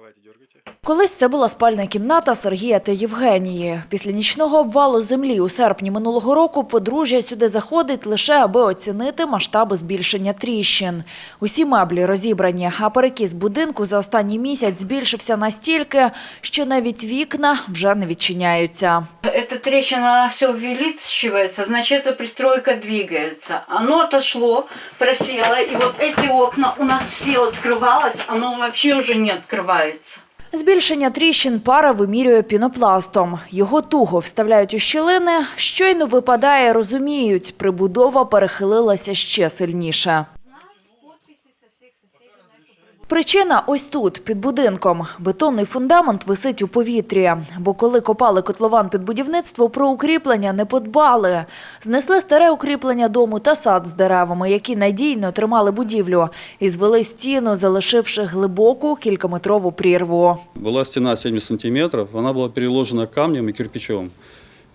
Давайте, дергайте. Колись це була спальна кімната Сергія та Євгенії. Після нічного обвалу землі у серпні минулого року подружжя сюди заходить лише аби оцінити масштаби збільшення тріщин. Усі меблі розібрані, а перекіс будинку за останній місяць збільшився настільки, що навіть вікна вже не відчиняються. Эта трещина, она все увеличивается, значит, эта пристройка двигается. Оно отошло, просело, и вот эти окна у нас все открывалось, оно вообще уже не открывается. Збільшення тріщин пара вимірює пінопластом. Його туго вставляють у щілини. Щойно випадає, розуміють, прибудова перехилилася ще сильніше. Причина ось тут, під будинком. Бетонний фундамент висить у повітрі. Бо коли копали котлован під будівництво, про укріплення не подбали. Знесли старе укріплення дому та сад з деревами, які надійно тримали будівлю, і звели стіну, залишивши глибоку кількаметрову прірву. Была стена 70 сантиметров, она была переложена камнем и кирпичом.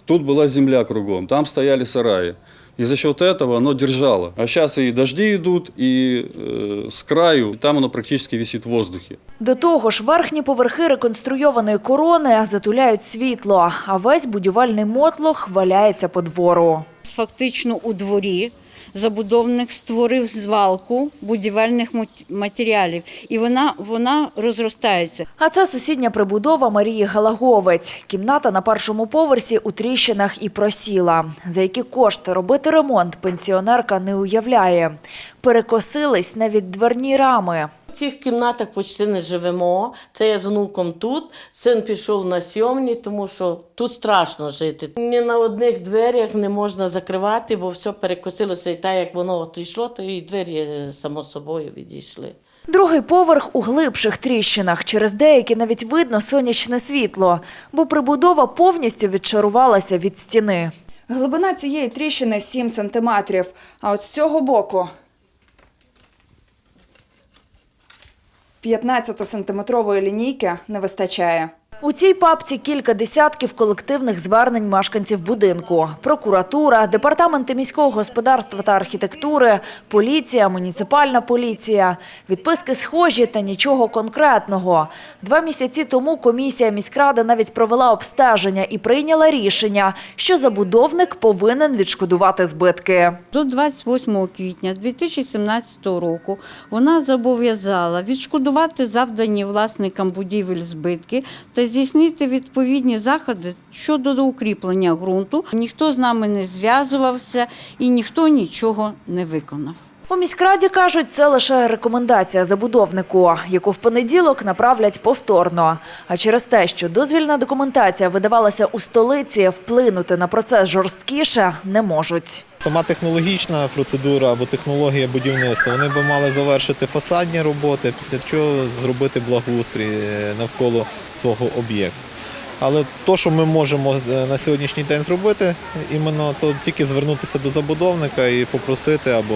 Тут была земля кругом, там стояли сараи. И за счет этого оно держало. А сейчас и дожди идут, и э, с краю, и там оно практически висит в воздухе. До того ж, верхні поверхи реконструйованої корони затуляють світло, а весь будівельний мотлох валяється по двору. Фактично у дворі забудовник створив звалку будівельних мат- матеріалів, і вона, вона розростається. А це сусідня прибудова Марії Галаговець. Кімната на першому поверсі у тріщинах і просіла. За які кошти робити ремонт пенсіонерка не уявляє. Перекосились навіть дверні рами. В цих кімнатах почти не живемо. Це я з внуком тут. Син пішов на сьомні, тому що тут страшно жити. Ні на одних дверях не можна закривати, бо все перекосилося. І так як воно йшло, то і двері е, само собою відійшли. Другий поверх у глибших тріщинах. Через деякі навіть видно сонячне світло, бо прибудова повністю відчарувалася від стіни. Глибина цієї тріщини 7 сантиметрів, а от з цього боку 15-сантиметрової лінійки не вистачає. У цій папці кілька десятків колективних звернень мешканців будинку. Прокуратура, департаменти міського господарства та архітектури, поліція, муніципальна поліція. Відписки схожі та нічого конкретного. Два місяці тому комісія міськради навіть провела обстеження і прийняла рішення, що забудовник повинен відшкодувати збитки. До 28 квітня 2017 року вона зобов'язала відшкодувати завдані власникам будівель збитки та здійснити відповідні заходи щодо укріплення ґрунту. Ніхто з нами не зв'язувався і ніхто нічого не виконав. У міськраді кажуть, це лише рекомендація забудовнику, яку в понеділок направлять повторно. А через те, що дозвільна документація видавалася у столиці, вплинути на процес жорсткіше не можуть. Сама технологічна процедура або технологія будівництва, вони би мали завершити фасадні роботи, після чого зробити благоустрій е, навколо свого об'єкту. Але то, що ми можемо е, на сьогоднішній день зробити, іменно то тільки звернутися до забудовника і попросити або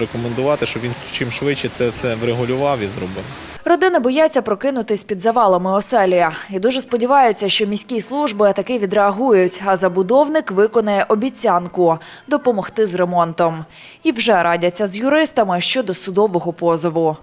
рекомендувати, щоб він чим швидше це все врегулював і зробив. Родини бояться прокинутись під завалами оселі і дуже сподіваються, що міські служби таки відреагують, а забудовник виконає обіцянку допомогти з ремонтом. І вже радяться з юристами щодо судового позову.